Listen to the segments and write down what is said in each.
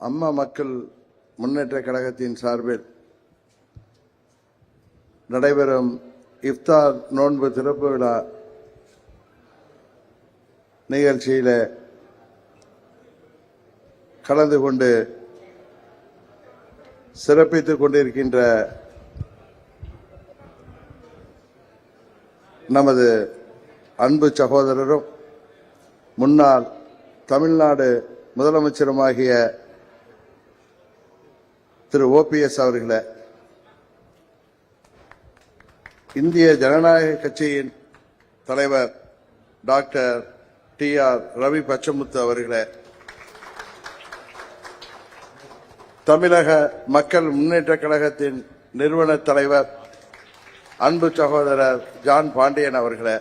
அம்மா மக்கள் முன்னேற்ற கழகத்தின் சார்பில் நடைபெறும் இஃப்தார் நோன்பு திறப்பு விழா நிகழ்ச்சியில் கலந்து கொண்டு சிறப்பித்துக் கொண்டிருக்கின்ற நமது அன்பு சகோதரரும் முன்னாள் தமிழ்நாடு முதலமைச்சருமாகிய திரு ஓபிஎஸ் அவர்களை. இந்திய ஜனநாயக கட்சியின் தலைவர் doctor T R Ravi Pachamuthu அவர்களை. தமிழக மக்கள் முன்னேற்ற கழகத்தின் நிறுவன தலைவர் அன்பு சகோதரர் ஜான் பாண்டியன் அவர்களை.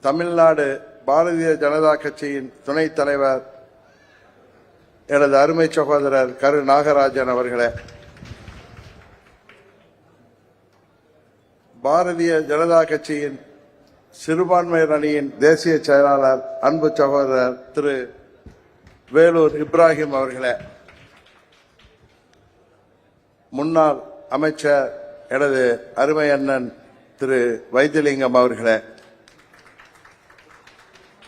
தமிழ்நாடு பாரதிய ஜனதா கட்சியின் துணைத் தலைவர் எனது அருமை சகோதரர் கரு நாகராஜன் அவர்களே பாரதிய ஜனதா கட்சியின் சிறுபான்மையர் அணியின் தேசிய செயலாளர் அன்பு சகோதரர் திரு வேலூர் இப்ராஹிம் அவர்களே முன்னாள் அமைச்சர் எனது அருமை அண்ணன் திரு வைத்தியலிங்கம் அவர்களே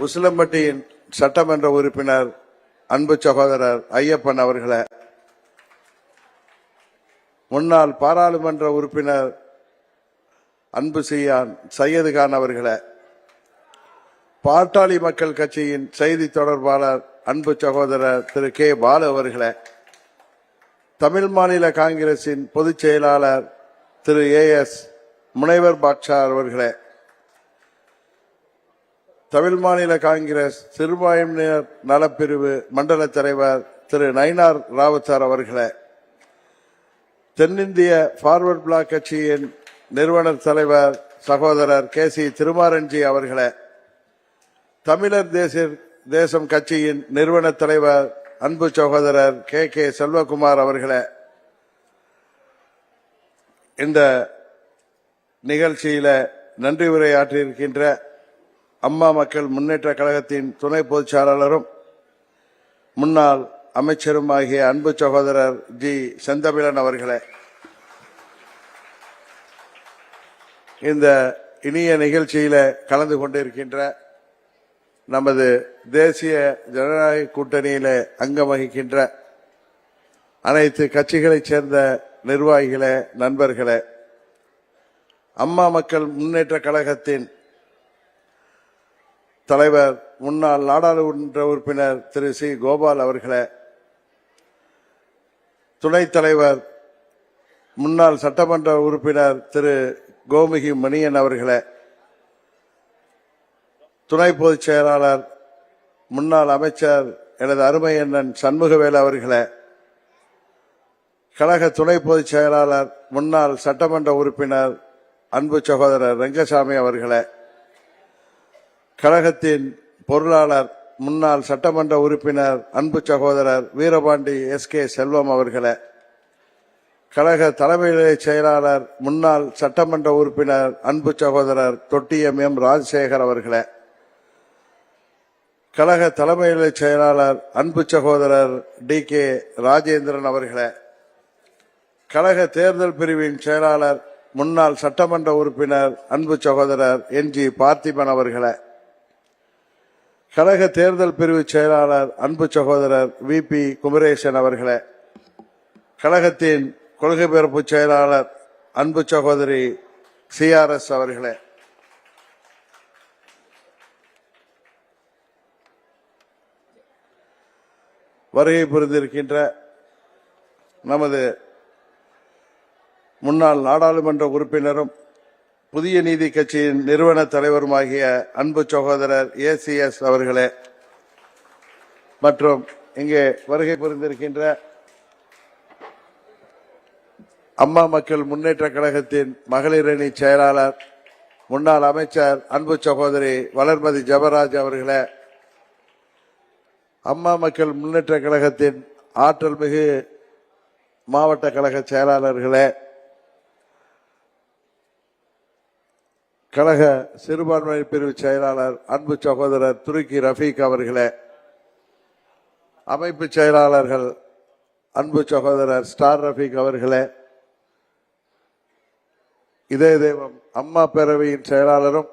உசிலம்பட்டியின் சட்டமன்ற உறுப்பினர் அன்பு சகோதரர் ஐயப்பன் அவர்களை முன்னாள் பாராளுமன்ற உறுப்பினர் அன்பு செய்யான் சையது கான் அவர்களே பாட்டாளி மக்கள் கட்சியின் செய்தி தொடர்பாளர் அன்பு சகோதரர் திரு கே பாலு அவர்களை தமிழ் மாநில காங்கிரசின் பொதுச் செயலாளர் திரு ஏ எஸ் முனைவர் பாட்ஷா அவர்களே தமிழ் மாநில காங்கிரஸ் சிறுபான்மையினர் நலப்பிரிவு மண்டல தலைவர் திரு நயினார் ராவத்தார் அவர்களே தென்னிந்திய ஃபார்வர்ட் பிளாக் கட்சியின் நிறுவனர் தலைவர் சகோதரர் கே சி திருமாரஞ்சி அவர்களே தமிழர் தேசிய தேசம் கட்சியின் நிறுவன தலைவர் அன்பு சகோதரர் கே கே செல்வகுமார் அவர்களே இந்த நிகழ்ச்சியில நன்றி உரையாற்றியிருக்கின்ற அம்மா மக்கள் முன்னேற்ற கழகத்தின் துணை பொதுச் செயலாளரும் முன்னாள் அமைச்சரும் ஆகிய அன்பு சகோதரர் ஜி. செந்தமிழன் அவர்களே. இந்த இனிய நிகழ்ச்சியில கலந்து கொண்டிருக்கின்ற நமது தேசிய ஜனநாயக கூட்டணியில அங்கம் வகிக்கின்ற அனைத்து கட்சிகளைச் சேர்ந்த நிர்வாகிகளே நண்பர்களே. அம்மா மக்கள் முன்னேற்ற கழகத்தின் தலைவர் முன்னாள் நாடாளுமன்ற உறுப்பினர் திரு. சி. கோபால் அவர்களை துணைத் தலைவர் முன்னாள் சட்டமன்ற உறுப்பினர் திரு. கோமுகி மணியன் அவர்களை துணை பொதுச் செயலாளர் முன்னாள் அமைச்சர் எனது அருமை அண்ணன் சண்முகவேலு அவர்களை கழக துணை பொதுச் செயலாளர் முன்னாள் சட்டமன்ற உறுப்பினர் அன்பு சகோதரர் ரங்கசாமி அவர்களை கழகத்தின் பொருளாளர் முன்னாள் சட்டமன்ற உறுப்பினர் அன்பு சகோதரர் வீரபாண்டி எஸ் கே செல்வம் அவர்களை கழக தலைமை செயலாளர் முன்னாள் சட்டமன்ற உறுப்பினர் அன்பு சகோதரர் தொட்டியம் எம் ராஜசேகர் அவர்களே கழக தலைமை செயலாளர் அன்பு சகோதரர் டி கே ராஜேந்திரன் அவர்களே கழக தேர்தல் பிரிவின் செயலாளர் முன்னாள் சட்டமன்ற உறுப்பினர் அன்பு சகோதரர் என் ஜி பார்த்திபன் அவர்களே கழக தேர்தல் பிரிவு செயலாளர் அன்பு சகோதரர் வி. பி. குமரேசன் அவர்களே கழகத்தின் கொள்கை பிறப்பு செயலாளர் அன்பு சகோதரி சிஆர்எஸ் அவர்களே. வருகை புரிந்திருக்கின்ற நமது முன்னாள் நாடாளுமன்ற உறுப்பினரும் புதிய நீதி கட்சியின் நிறுவன தலைவருமாகிய அன்பு சகோதரர் ஏசிஎஸ் அவர்களே மற்றும் இங்கே வருகை புரிந்திருக்கின்ற அம்மா மக்கள் முன்னேற்ற கழகத்தின் மகளிர் செயலாளர் முன்னாள் அமைச்சர் அன்பு சகோதரி வளர்மதி ஜபராஜ் அவர்களே அம்மா மக்கள் முன்னேற்ற கழகத்தின் ஆற்றல் மிகு மாவட்ட கழக செயலாளர்களே கழக சிறுபான்மை பிரிவு செயலாளர் அன்பு சகோதரர் துருக்கி ரஃபீக் அவர்களே அமைப்பு செயலாளர்கள் அன்பு சகோதரர் ஸ்டார் ரஃபீக் அவர்களே இதே தெய்வம் அம்மா பேரவையின் செயலாளரும்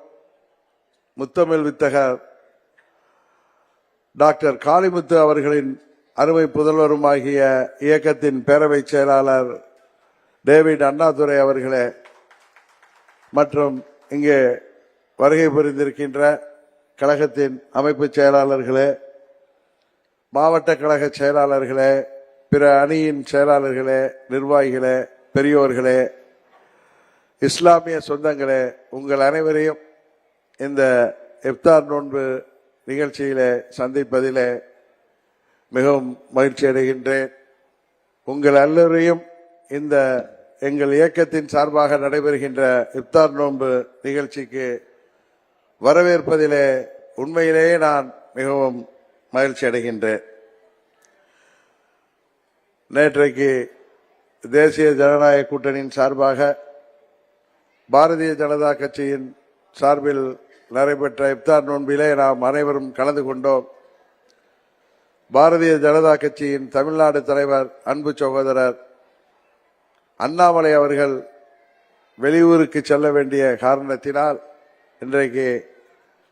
முத்தமிழ் வித்தகர் டாக்டர் காளிமுத்து அவர்களின் அருமை புதல்வருமாகிய இயக்கத்தின் பேரவை செயலாளர் டேவிட் அண்ணாதுரை அவர்களே மற்றும் இங்கே வருகை புரிந்திருக்கின்ற கழகத்தின் அமைப்பு செயலாளர்களே மாவட்ட கழக செயலாளர்களே பிற அணியின் செயலாளர்களே நிர்வாகிகளே பெரியோர்களே இஸ்லாமிய சொந்தங்களே உங்கள் அனைவரையும் இந்த இப்தார் நோன்பு நிகழ்ச்சியிலே சந்திப்பதிலே மிகவும் மகிழ்ச்சி அடைகின்றேன். உங்கள் எல்லோரையும் இந்த எங்கள் இயக்கத்தின் சார்பாக நடைபெறுகின்ற இப்தார் நோன்பு நிகழ்ச்சிக்கு வரவேற்பதிலே உண்மையிலேயே நான் மிகவும் மகிழ்ச்சி அடைகின்றேன். நேற்றைக்கு தேசிய ஜனநாயக கூட்டணியின் சார்பாக பாரதிய ஜனதா கட்சியின் சார்பில் நடைபெற்ற இப்தார் நோன்பிலே நாம் அனைவரும் கலந்து கொண்டோம். பாரதிய ஜனதா கட்சியின் தமிழ்நாடு தலைவர் அன்பு சகோதரர் அண்ணாமலை அவர்கள் வெளியூருக்கு செல்ல வேண்டிய காரணத்தினால் இன்றைக்கு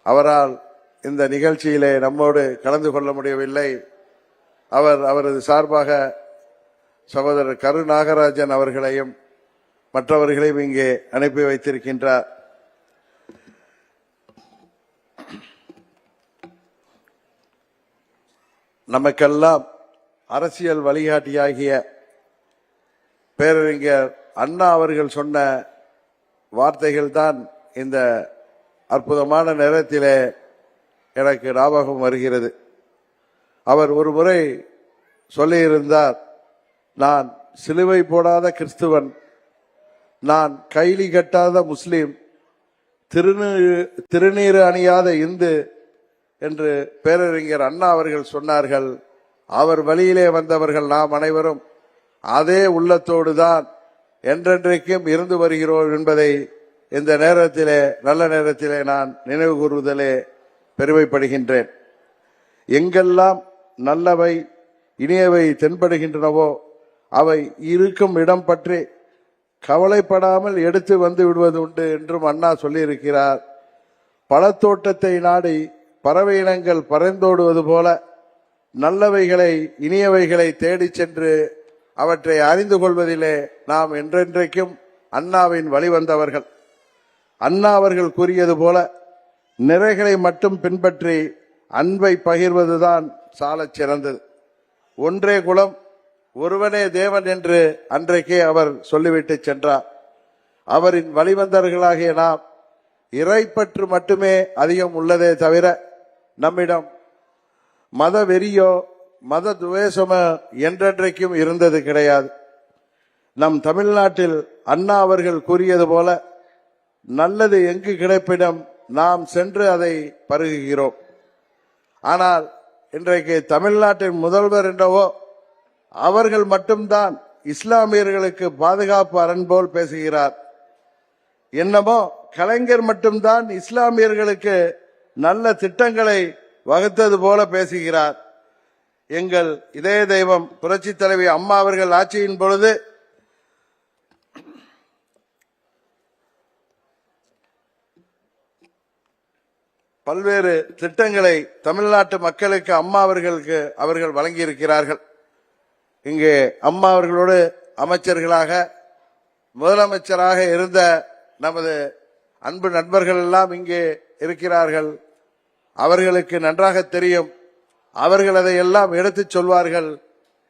அவரால் இந்த நிகழ்ச்சியிலே நம்மோடு கலந்து கொள்ள முடியவில்லை. அவர் அவரது சார்பாக சகோதரர் கரு நாகராஜன் அவர்களையும் மற்றவர்களையும் இங்கே அனுப்பி வைத்திருக்கின்றார். நமக்கெல்லாம் அரசியல் வழிகாட்டியாகிய பேரறிஞர் அண்ணா அவர்கள் சொன்ன வார்த்தைகள் தான் இந்த அற்புதமான நேரத்திலே எனக்கு ஞாபகம் வருகிறது. அவர் ஒரு முறை சொல்லியிருந்தார் நான் சிலுவை போடாத கிறிஸ்துவன் நான் கைலி கட்டாத முஸ்லீம் திருநீறு திருநீறு அணியாத இந்து என்று பேரறிஞர் அண்ணா அவர்கள் சொன்னார்கள். அவர் வழியிலே வந்தவர்கள் நாம் அனைவரும் அதே உள்ளத்தோடு தான் என்றென்றைக்கும் இருந்து வருகிறோம் என்பதை இந்த நேரத்திலே நல்ல நேரத்திலே நான் நினைவு கூறுவதிலே பெருமைப்படுகின்றேன். எங்கெல்லாம் நல்லவை இனியவை தென்படுகின்றனவோ அவை இருக்கும் இடம் பற்றி கவலைப்படாமல் எடுத்து வந்து விடுவது உண்டு என்றும் அண்ணா சொல்லியிருக்கிறார். பழத்தோட்டத்தை நாடி பறவை இனங்கள் பறந்தோடுவது போல நல்லவைகளை இனியவைகளை தேடிச் சென்று அவற்றை அறிந்து கொள்வதிலே நாம் என்றென்றைக்கும் அண்ணாவின் வழிவந்தவர்கள் அண்ணா அவர்கள் கூறியது போல நிறைகளை மட்டும் பின்பற்றி அன்பை பகிர்வதுதான் சாலச் சிறந்தது. ஒன்றே குலம் ஒருவனே தேவன் என்று அன்றைக்கே அவர் சொல்லிவிட்டு சென்றார். அவரின் வழிவந்தவர்களாகிய நாம் இறைப்பற்று மட்டுமே அதிகம் உள்ளதே தவிர நம்மிடம் மத வெறியோ மத துவேஷம என்றென்றைக்கும் இருந்தது கிடையாது. நம் தமிழ்நாட்டில் அண்ணா அவர்கள் கூறியது போல நல்லது எங்கு கிடைப்பிடம் நாம் சென்று அதை பருகுகிறோம். ஆனால் இன்றைக்கு தமிழ்நாட்டின் முதல்வர் என்றவோ அவர்கள் மட்டும்தான் இஸ்லாமியர்களுக்கு பாதுகாப்பு அரண் போல் பேசுகிறார். என்னமோ கலைஞர் மட்டும்தான் இஸ்லாமியர்களுக்கு நல்ல திட்டங்களை வகுத்தது போல பேசுகிறார். எங்கள் இதய தெய்வம் புரட்சி தலைவி அம்மா அவர்கள் ஆட்சியின் பொழுது பல்வேறு திட்டங்களை தமிழ்நாட்டு மக்களுக்கு அம்மா அவர்களுக்கு அவர்கள் வழங்கியிருக்கிறார்கள். இங்கே அம்மா அவர்களோடு அமைச்சர்களாக முதலமைச்சராக இருந்த நமது அன்பு நண்பர்கள் எல்லாம் இங்கே இருக்கிறார்கள். அவர்களுக்கு நன்றாக தெரியும். அவர்கள் அதையெல்லாம் எடுத்து எடுத்துச் சொல்வார்கள்.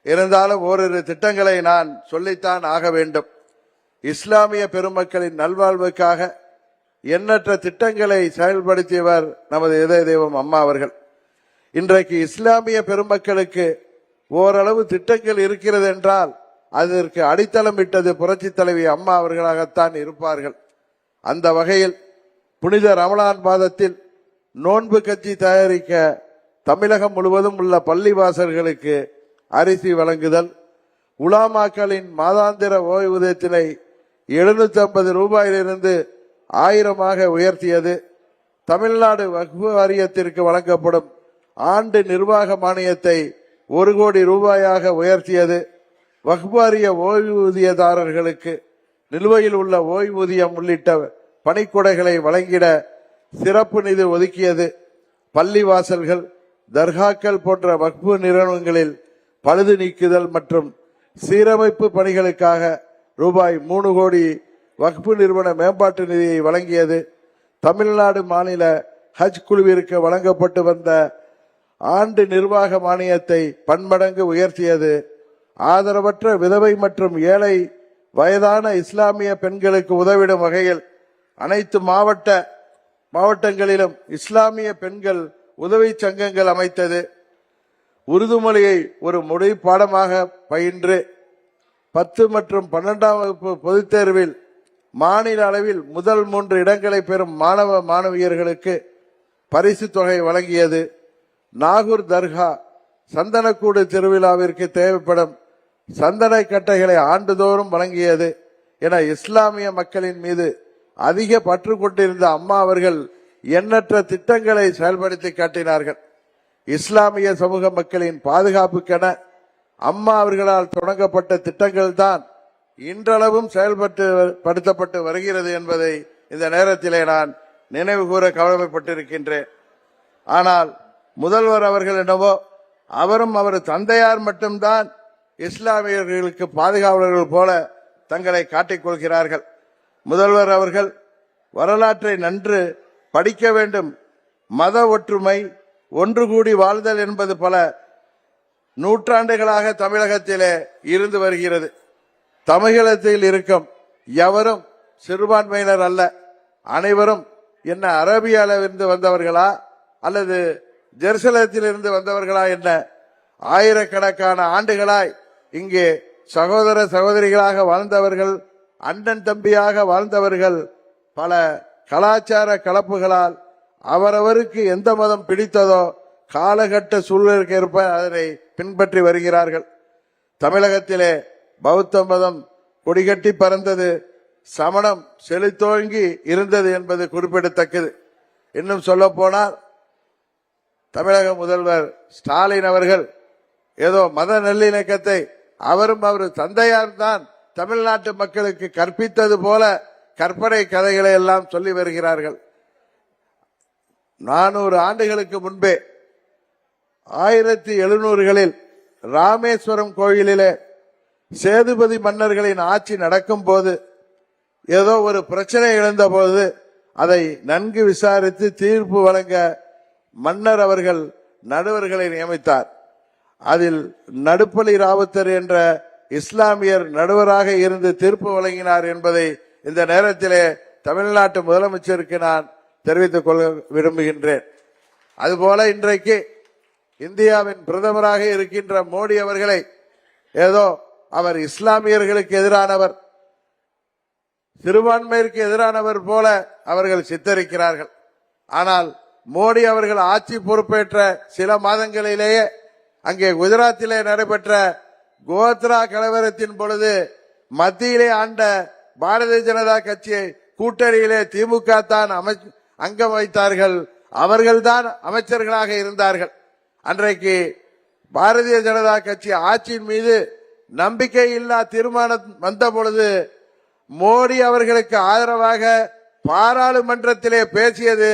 இருந்தாலும் ஓரிரு திட்டங்களை நான் சொல்லித்தான் ஆக வேண்டும். இஸ்லாமிய பெருமக்களின் நல்வாழ்வுக்காக எண்ணற்ற திட்டங்களை செயல்படுத்தியவர் நமது இதய தெய்வம் அம்மா அவர்கள். இன்றைக்கு இஸ்லாமிய பெருமக்களுக்கு ஓரளவு திட்டங்கள் இருக்கிறது என்றால் அதற்கு அடித்தளம் இட்டது புரட்சி தலைவி அம்மா அவர்களாகத்தான் இருப்பார்கள். அந்த வகையில் புனித ரமலான் மாதத்தில் நோன்பு கட்சி தயாரிக்க தமிழகம் முழுவதும் உள்ள பள்ளிவாசல்களுக்கு அரிசி வழங்குதல் உலாமாக்களின் மாதாந்திர ஓய்வூதியத்தினை எழுநூத்தி ஐம்பது ரூபாயிலிருந்து ஆயிரமாக உயர்த்தியது. தமிழ்நாடு வகுப்பு வாரியத்திற்கு வழங்கப்படும் ஆண்டு நிர்வாக மானியத்தை ஒரு கோடி ரூபாயாக உயர்த்தியது. வகுப்பாரிய ஓய்வூதியதாரர்களுக்கு நிலுவையில் உள்ள ஓய்வூதியம் உள்ளிட்ட பணிக்கொடைகளை வழங்கிட சிறப்பு நிதி ஒதுக்கியது. பள்ளிவாசல்கள் தர்காக்கள் போன்ற வக்பு நிறுவனங்களில் பழுது நீக்குதல் மற்றும் சீரமைப்பு பணிகளுக்காக ரூபாய் மூணு கோடி வக்பு நிறுவன மேம்பாட்டு நிதியை வழங்கியது தமிழ்நாடு மாநில ஹஜ் குழுவிற்கு வழங்கப்பட்டு வந்த ஆண்டு நிர்வாக மானியத்தை பன்மடங்கு உயர்த்தியது. ஆதரவற்ற விதவை மற்றும் ஏழை வயதான இஸ்லாமிய பெண்களுக்கு உதவிடும் வகையில் அனைத்து மாவட்ட மாவட்டங்களிலும் இஸ்லாமிய பெண்கள் உதவி சங்கங்கள் அமைத்தது. உருது மொழியை ஒரு மொழி பாடமாக பயின்று பத்து மற்றும் பன்னெண்டாம் வகுப்பு பொதுத் தேர்வில் மாநில அளவில் முதல் மூன்று இடங்களை பெறும் மாணவ மாணவியர்களுக்கு பரிசு தொகை வழங்கியது. நாகூர் தர்கா சந்தனக்கூடு திருவிழாவிற்கு தேவைப்படும் சந்தன கட்டைகளை ஆண்டுதோறும் வழங்கியது. என இஸ்லாமிய மக்களின் மீது அதிக பற்று கொண்டிருந்த அம்மா அவர்கள் எண்ணற்ற திட்டங்களை செயல்படுத்தி காட்டினார்கள். இஸ்லாமிய சமூக மக்களின் பாதுகாப்புக்கென அம்மா அவர்களால் தொடங்கப்பட்ட திட்டங்கள் தான் இன்றளவும் செயல்பட்டு படுத்தப்பட்டு வருகிறது என்பதை இந்த நேரத்திலே நான் நினைவு கூற கவலைப்பட்டிருக்கின்றேன். ஆனால் முதல்வர் அவர்கள் என்னவோ அவரும் அவர் தந்தையார் மட்டும்தான் இஸ்லாமியர்களுக்கு பாதுகாவலர்கள் போல தங்களை காட்டிக் கொள்கிறார்கள். முதல்வர் அவர்கள் வரலாற்றை நன்று படிக்க வேண்டும். மத ஒற்றுமை ஒன்று கூடி வாழ்தல் என்பது பல நூற்றாண்டுகளாக தமிழகத்திலே இருந்து வருகிறது. தமிழகத்தில் இருக்கும் எவரும் சிறுபான்மையினர் அல்ல. அனைவரும் என்ன அரேபியாவிலிருந்து வந்தவர்களா அல்லது ஜெருசலத்திலிருந்து வந்தவர்களா என்ன ஆயிரக்கணக்கான ஆண்டுகளாய் இங்கே சகோதர சகோதரிகளாக வாழ்ந்தவர்கள் அண்ணன் தம்பியாக வாழ்ந்தவர்கள் பல கலாச்சார கலப்புகளால் அவரவருக்கு எந்த மதம் பிடித்ததோ காலகட்ட சூழலுக்கு ஏற்ப அதனை பின்பற்றி வருகிறார்கள். தமிழகத்திலே பௌத்த மதம் கொடிகட்டி பறந்தது சமணம் செழித்தோங்கி இருந்தது என்பது குறிப்பிடத்தக்கது. இன்னும் சொல்ல போனால் தமிழக முதல்வர் ஸ்டாலின் அவர்கள் ஏதோ மத நல்லிணக்கத்தை அவரும் அவர் தந்தையார் தான் தமிழ்நாட்டு மக்களுக்கு கற்பித்தது போல கற்பனை கதைகளை எல்லாம் சொல்லி வருகிறார்கள். நானூறு ஆண்டுகளுக்கு முன்பே ஆயிரத்தி எழுநூறுகளில் ராமேஸ்வரம் கோயிலிலே சேதுபதி மன்னர்களின் ஆட்சி நடக்கும் போது ஏதோ ஒரு பிரச்சனை எழுந்த போது அதை நன்கு விசாரித்து தீர்ப்பு வழங்க மன்னர் அவர்கள் நடுவர்களை நியமித்தார். அதில் நடுப்பலி ராவுத்தர் என்ற இஸ்லாமியர் நடுவராக இருந்து தீர்ப்பு வழங்கினார் என்பதை இந்த நேரத்திலே தமிழ்நாட்டு முதலமைச்சருக்கு நான் தெரிவித்துக் கொள்ள விரும்புகின்றேன். அதுபோல இன்றைக்கு இந்தியாவின் பிரதமராக இருக்கின்ற மோடி அவர்களை ஏதோ அவர் இஸ்லாமியர்களுக்கு எதிரானவர் சிறுபான்மையிற்கு எதிரானவர் போல அவர்கள் சித்தரிக்கிறார்கள். ஆனால் மோடி அவர்கள் ஆட்சி பொறுப்பேற்ற சில மாதங்களிலேயே அங்கே குஜராத்திலே நடைபெற்ற கோத்ரா கலவரத்தின் பொழுது மத்தியிலே ஆண்ட பாரதிய ஜனதா கட்சியை கூட்டணியிலே திமுக தான் அமை அங்கம் வைத்தார்கள். அவர்கள்தான் அமைச்சர்களாக இருந்தார்கள். அன்றைக்கு பாரதிய ஜனதா கட்சி ஆட்சியின் மீது நம்பிக்கை இல்லா தீர்மானம் வந்த பொழுது மோடி அவர்களுக்கு ஆதரவாக பாராளுமன்றத்திலே பேசியது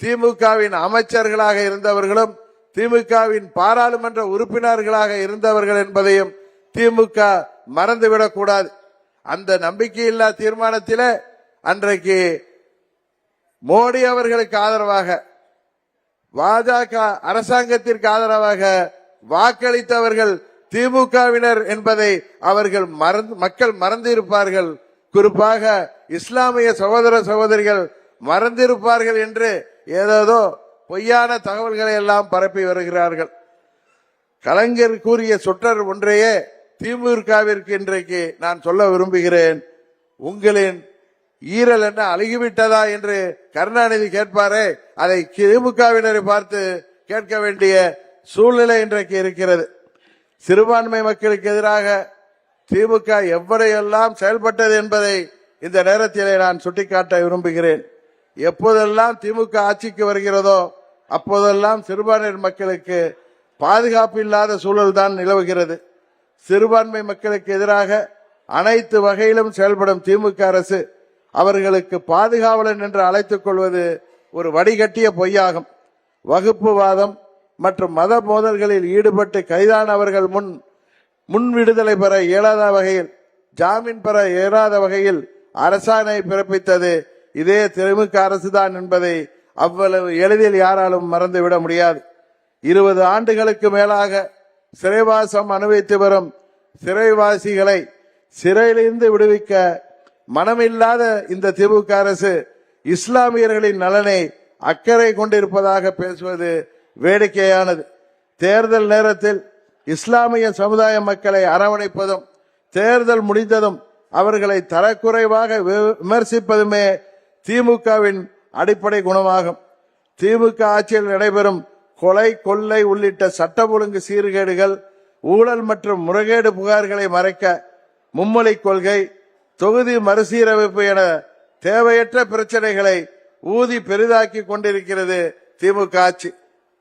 திமுகவின் அமைச்சர்களாக இருந்தவர்களும் திமுகவின் பாராளுமன்ற உறுப்பினர்களாக இருந்தவர்கள் என்பதையும் திமுக மறந்துவிடக் கூடாது அந்த நம்பிக்கையில்லா தீர்மானத்தில் அன்றைக்கு மோடி அவர்களுக்கு ஆதரவாக பாஜக அரசாங்கத்திற்கு ஆதரவாக வாக்களித்தவர்கள் திமுகவினர் என்பதை அவர்கள் மறந்து மக்கள் மறந்திருப்பார்கள். குறிப்பாக இஸ்லாமிய சகோதர சகோதரிகள் மறந்திருப்பார்கள் என்று ஏதேதோ பொய்யான தகவல்களை எல்லாம் பரப்பி வருகிறார்கள். கலைஞர் கூறிய சுற்றர் ஒன்றையே திமுகவிற்கு இன்றைக்கு நான் சொல்ல விரும்புகிறேன் உங்களின் ஈரல் என்ன அழுகிவிட்டதா என்று கருணாநிதி கேட்பாரே அதை திமுகவினரை பார்த்து கேட்க வேண்டிய சூழ்நிலை இன்றைக்கு இருக்கிறது. சிறுபான்மை மக்களுக்கு எதிராக திமுக எவ்வளையெல்லாம் செயல்பட்டது என்பதை இந்த நேரத்திலே நான் சுட்டிக்காட்ட விரும்புகிறேன். எப்போதெல்லாம் திமுக ஆட்சிக்கு வருகிறதோ அப்போதெல்லாம் சிறுபான்மையினர் மக்களுக்கு பாதுகாப்பு இல்லாத சூழல்தான் நிலவுகிறது. சிறுபான்மை மக்களுக்கு எதிராக அனைத்து வகையிலும் செயல்படும் திமுக அரசு அவர்களுக்கு பாதுகாவலன் என்று அழைத்துக் கொள்வது ஒரு வடிகட்டிய பொய்யாகும். வகுப்புவாதம் மற்றும் மத மோதல்களில் ஈடுபட்டு கைதானவர்கள் முன் முன் விடுதலை பெற இயலாத வகையில் ஜாமீன் பெற இயலாத வகையில் அரசாணை பிறப்பித்தது இதே திமுக அரசுதான் என்பதை அவ்வளவு எளிதில் யாராலும் மறந்துவிட முடியாது. இருபது ஆண்டுகளுக்கு மேலாக சிறைவாசம் அனுபவித்து வரும் சிறைவாசிகளை சிறையிலிருந்து விடுவிக்க மனமில்லாத இந்த திமுக அரசு இஸ்லாமியர்களின் நலனை அக்கறை கொண்டிருப்பதாக பேசுவது வேடிக்கையானது. தேர்தல் நேரத்தில் இஸ்லாமிய சமுதாய மக்களை அரவணைப்பதும் தேர்தல் முடிந்ததும் அவர்களை தரக்குறைவாக வி- விமர்சிப்பதுமே திமுகவின் அடிப்படை குணமாகும். திமுக ஆட்சியில் நடைபெறும் கொலை கொள்ளை உள்ளிட்ட சட்ட ஒழுங்கு சீர்கேடுகள் ஊழல் மற்றும் முறைகேடு புகார்களை மறைக்க மும்மொழி கொள்கை தொகுதி மறுசீரமைப்பு என தேவையற்ற பிரச்சனைகளை ஊதி பெரிதாக்கி கொண்டிருக்கிறது திமுக ஆட்சி.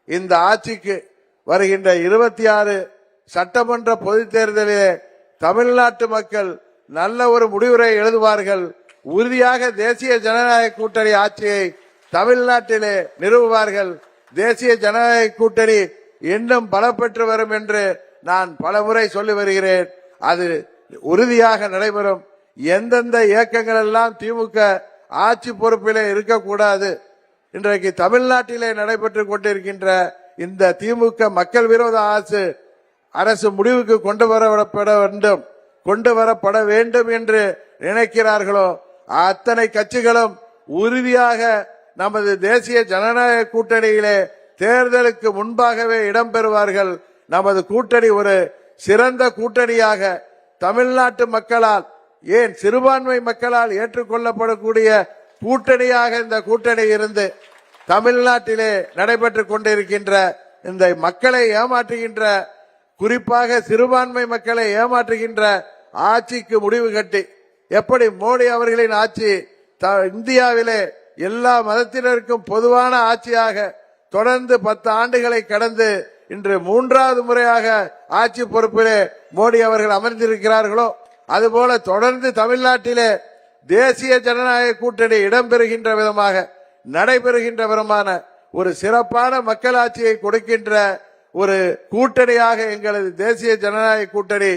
இந்த ஆட்சிக்கு வருகின்ற இருபத்தி ஆறு சட்டமன்ற பொதுத் தேர்தலிலே தமிழ்நாட்டு மக்கள் நல்ல ஒரு முடிவுரை எழுதுவார்கள். உறுதியாக தேசிய ஜனநாயக கூட்டணி ஆட்சியை தமிழ்நாட்டிலே நிறுவுவார்கள். தேசிய ஜனநாயக கூட்டணி இன்னும் பலப்பெற்று வரும் என்று நான் பலமுறை சொல்லி வருகிறேன். அது உறுதியாக நடைபெறும். எந்தெந்த இயக்கங்கள் எல்லாம் திமுக ஆட்சி பொறுப்பிலே இருக்கக்கூடாது இன்றைக்கு தமிழ்நாட்டிலே நடைபெற்று கொண்டிருக்கின்ற இந்த திமுக மக்கள் விரோத அரசு அரசு முடிவுக்கு கொண்டு வரப்பட வேண்டும் கொண்டு வரப்பட வேண்டும் என்று நினைக்கிறார்களோ அத்தனை கட்சிகளும் உறுதியாக நமது தேசிய ஜனநாயக கூட்டணியிலே தேர்தலுக்கு முன்பாகவே இடம்பெறுவார்கள். நமது கூட்டணி ஒரு சிறந்த கூட்டணியாக தமிழ்நாட்டு மக்களால் ஏன் சிறுபான்மை மக்களால் ஏற்றுக்கொள்ளப்படக்கூடிய கூட்டணியாக இந்த கூட்டணி இருந்து தமிழ்நாட்டிலே நடைபெற்று கொண்டிருக்கின்ற இந்த மக்களை ஏமாற்றுகின்ற குறிப்பாக சிறுபான்மை மக்களை ஏமாற்றுகின்ற ஆட்சிக்கு முடிவு கட்டி எப்படி மோடி அவர்களின் ஆட்சி த- இந்தியாவிலே எல்லா மதத்தினருக்கும் பொதுவான ஆட்சியாக தொடர்ந்து பத்து ஆண்டுகளை கடந்து இன்று மூன்றாவது முறையாக ஆட்சி பொறுப்பிலே மோடி அவர்கள் அமர்ந்திருக்கிறார்களோ அதுபோல தொடர்ந்து தமிழ்நாட்டிலே தேசிய ஜனநாயக கூட்டணி இடம்பெறுகின்ற விதமாக நடைபெறுகின்ற விதமான ஒரு சிறப்பான மக்களாட்சியை கொடுக்கின்ற ஒரு கூட்டணியாக எங்களது தேசிய ஜனநாயக கூட்டணி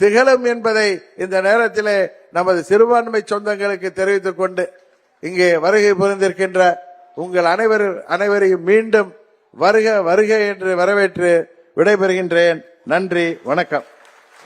திகழும் என்பதை இந்த நேரத்திலே நமது சிறுபான்மை சொந்தங்களுக்கு தெரிவித்துக் கொண்டு இங்கே வருகை புரிந்திருக்கின்ற உங்கள் அனைவர் அனைவரையும் மீண்டும் வருக வருக என்று வரவேற்று விடைபெறுகின்றேன். நன்றி வணக்கம்.